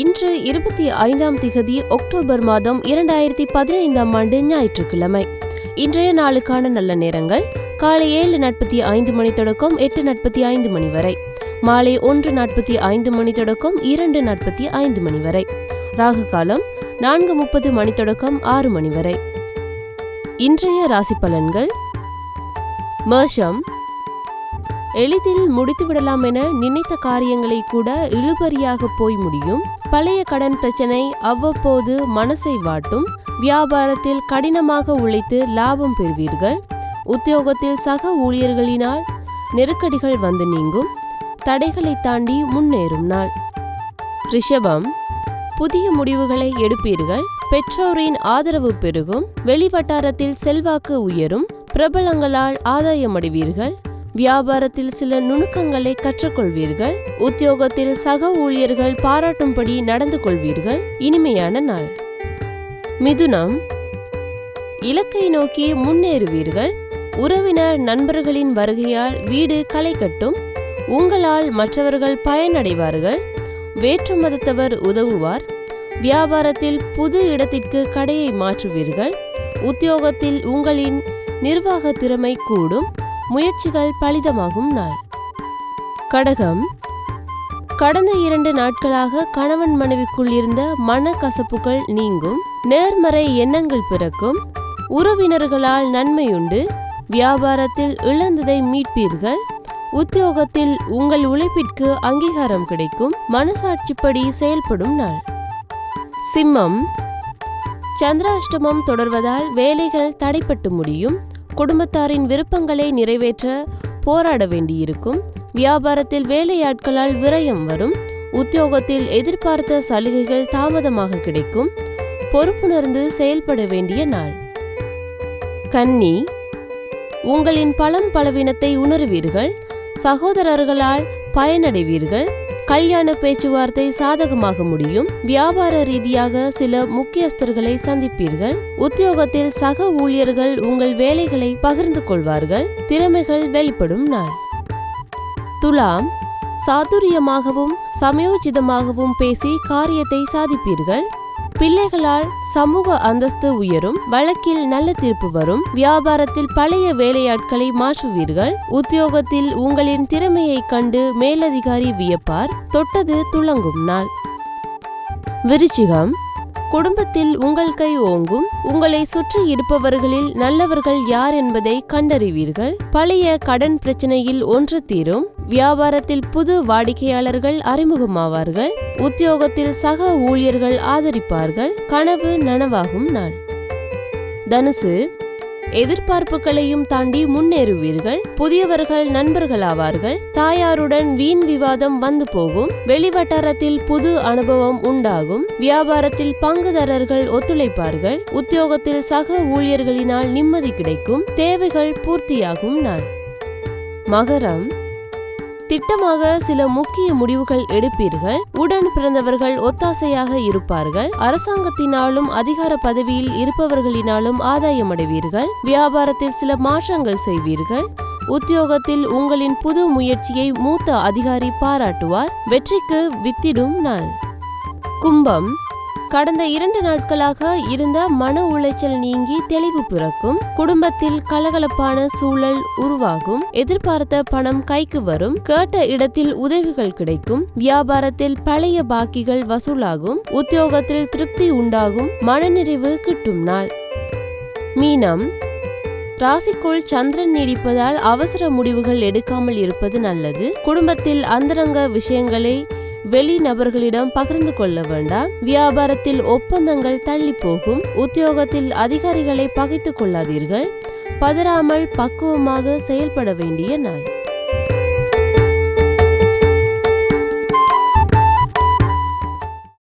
இன்று இருபத்தி ஐந்தாம் திகதி அக்டோபர் மாதம் இரண்டாயிரத்தி பதினைந்தாம் ஆண்டு ஞாயிற்றுக்கிழமை. இன்றைய நாளுக்கான நல்ல நேரங்கள் காலை ஏழு நாற்பத்தி ஐந்து மணி தொடக்கம் எட்டு நாற்பத்தி ஐந்து மணி வரை. மாலை ஒன்று நாற்பத்தி ஐந்து மணி தொடக்கம் இரண்டு நாற்பத்தி ஐந்து மணி வரை. ராகு காலம் நான்கு முப்பது மணி தொடக்கம் ஆறு மணி வரை. இன்றைய ராசி பலன்கள் மேஷம் எளிதில் முடித்துவிடலாம் என நினைத்த காரியங்களை கூட இழுபறியாக போய் முடியும். பழைய கடன் பிரச்சனை அவ்வப்போது மனசை வாட்டும் வியாபாரத்தில் கடினமாக உழைத்து லாபம் பெறுவீர்கள் உத்தியோகத்தில் சக ஊழியர்களினால் நெருக்கடிகள் வந்து நீங்கும் தடைகளை தாண்டி முன்னேறும் நாள். ரிஷபம் புதிய முடிவுகளை எடுப்பீர்கள் பெற்றோரின் ஆதரவு பெருகும் வெளிவட்டாரத்தில் செல்வாக்கு உயரும் பிரபலங்களால் ஆதாயமடைவீர்கள். வியாபாரத்தில் சில நுணுக்கங்களை கற்றுக்கொள்வீர்கள். உத்தியோகத்தில் சக ஊழியர்கள் பாராட்டும்படி நடந்து கொள்வீர்கள். இனிமையான நாள். மிதுனம். இலக்கை நோக்கி முன்னேறுவீர்கள். உறவினர் நண்பர்களின் வருகையால் வீடு களை கட்டும். உங்களால் மற்றவர்கள் பயனடைவார்கள். வேற்று மதத்தவர் உதவுவார். வியாபாரத்தில் புது இடத்திற்கு கடையை மாற்றுவீர்கள். உத்தியோகத்தில் உங்களின் நிர்வாக திறமை கூடும். முயற்சிகள் பலிதமாகும் நாள். கடகம். கடந்த இரண்டு நாட்களாக கணவன் மனைவிக்குள் இருந்த மனக்கசப்புகள் நீங்கும். நேர்மறை எண்ணங்கள் பிறக்கும். உறவினர்களால் நன்மையுண்டு. வியாபாரத்தில் இழந்ததை மீட்பீர்கள். உத்தியோகத்தில் உங்கள் உழைப்பிற்கு அங்கீகாரம் கிடைக்கும். மனசாட்சிப்படி செயல்படும் நாள். சிம்மம். சந்திராஷ்டமம் தொடர்வதால் வேலைகள் தடைப்பட்டு முடியும். குடும்பத்தாரின் விருப்பங்களை நிறைவேற்ற போராட வேண்டியிருக்கும். வியாபாரத்தில் வேலையாட்களால் விரயம் வரும். உத்தியோகத்தில் எதிர்பார்த்த சலுகைகள் தாமதமாக கிடைக்கும். பொறுப்புணர்ந்து செயல்பட வேண்டிய நாள். கன்னி உங்களின் பலம் பலவீனத்தை உணருவீர்கள். சகோதரர்களால் பயனடைவீர்கள். கல்யாண பேச்சுவார்த்தை சாதகமாக முடியும். வியாபார ரீதியாக சில முக்கியஸ்தர்களை சந்திப்பீர்கள். உத்தியோகத்தில் சக ஊழியர்கள் உங்கள் வேலைகளை பகிர்ந்து கொள்வார்கள். திறமைகள் வெளிப்படும் நாள். துலாம் சாதுரியமாகவும் சமயோஜிதமாகவும் பேசி காரியத்தை சாதிப்பீர்கள். பிள்ளைகளால் சமூக அந்தஸ்து உயரும் வழக்கில் நல்ல தீர்ப்பு வரும். வியாபாரத்தில் பழைய வேலையாட்களை மாற்றுவீர்கள். உத்தியோகத்தில் உங்களின் திறமையைக் கண்டு மேலதிகாரி வியப்பார். தொட்டது துளங்கும் நாள். விருச்சிகம் குடும்பத்தில் உங்கள் கை ஓங்கும் உங்களை சுற்றி இருப்பவர்களில் நல்லவர்கள் யார் என்பதை கண்டறிவீர்கள். பழைய கடன் பிரச்சனையில் ஒன்று தீரும். வியாபாரத்தில் புது வாடிக்கையாளர்கள் அறிமுகமாவார்கள். உத்தியோகத்தில் சக ஊழியர்கள் ஆதரிப்பார்கள். கனவு நனவாகும் நாள். தனுசு எதிர்பார்ப்புகளையும் தாண்டி முன்னேறுவீர்கள். புதியவர்கள் நண்பர்களாவார்கள். தாயாருடன் வீண் விவாதம் வந்து போகும். வெளிவட்டாரத்தில் புது அனுபவம் உண்டாகும். வியாபாரத்தில் பங்குதாரர்கள் ஒத்துழைப்பார்கள். உத்தியோகத்தில் சக ஊழியர்களினால் நிம்மதி கிடைக்கும். தேவைகள் பூர்த்தியாகும் நாள். மகரம். திட்டமாக சில முக்கிய முடிவுகள் எடுப்பீர்கள். உடன் பிறந்தவர்கள் ஒத்தாசையாக இருப்பார்கள். அரசாங்கத்தினாலும் அதிகார பதவியில் இருப்பவர்களினாலும் ஆதாயம் அடைவீர்கள் வியாபாரத்தில் சில மாற்றங்கள் செய்வீர்கள். உத்தியோகத்தில் உங்களின் புது முயற்சியை மூத்த அதிகாரி பாராட்டுவார். வெற்றிக்கு வித்திடும் நாள். கும்பம். கடந்த இரண்டு நாட்களாக இருந்த மன உளைச்சல் நீங்கி தெளிவு பிறக்கும். குடும்பத்தில் கலகலப்பான சூழல் உருவாகும். எதிர்பார்த்த பணம் கைக்கு வரும். கேட்ட இடத்தில் உதவிகள் கிடைக்கும். வியாபாரத்தில் பழைய பாக்கிகள் வசூலாகும். உத்தியோகத்தில் திருப்தி உண்டாகும். மனநிறைவு கிட்டும் நாள். மீனம். ராசிக்குள் சந்திரன் நீடிப்பதால் அவசர முடிவுகள் எடுக்காமல் இருப்பது நல்லது. குடும்பத்தில் அந்தரங்க விஷயங்களை வெளி நபர்களிடம் பகிர்ந்து கொள்ள வேண்டாம். வியாபாரத்தில் ஒப்பந்தங்கள் தள்ளி போகும் உத்தியோகத்தில் அதிகாரிகளை பகைத்துக் கொள்ளாதீர்கள். பதறாமல் பக்குவமாக செயல்பட வேண்டிய நாள்.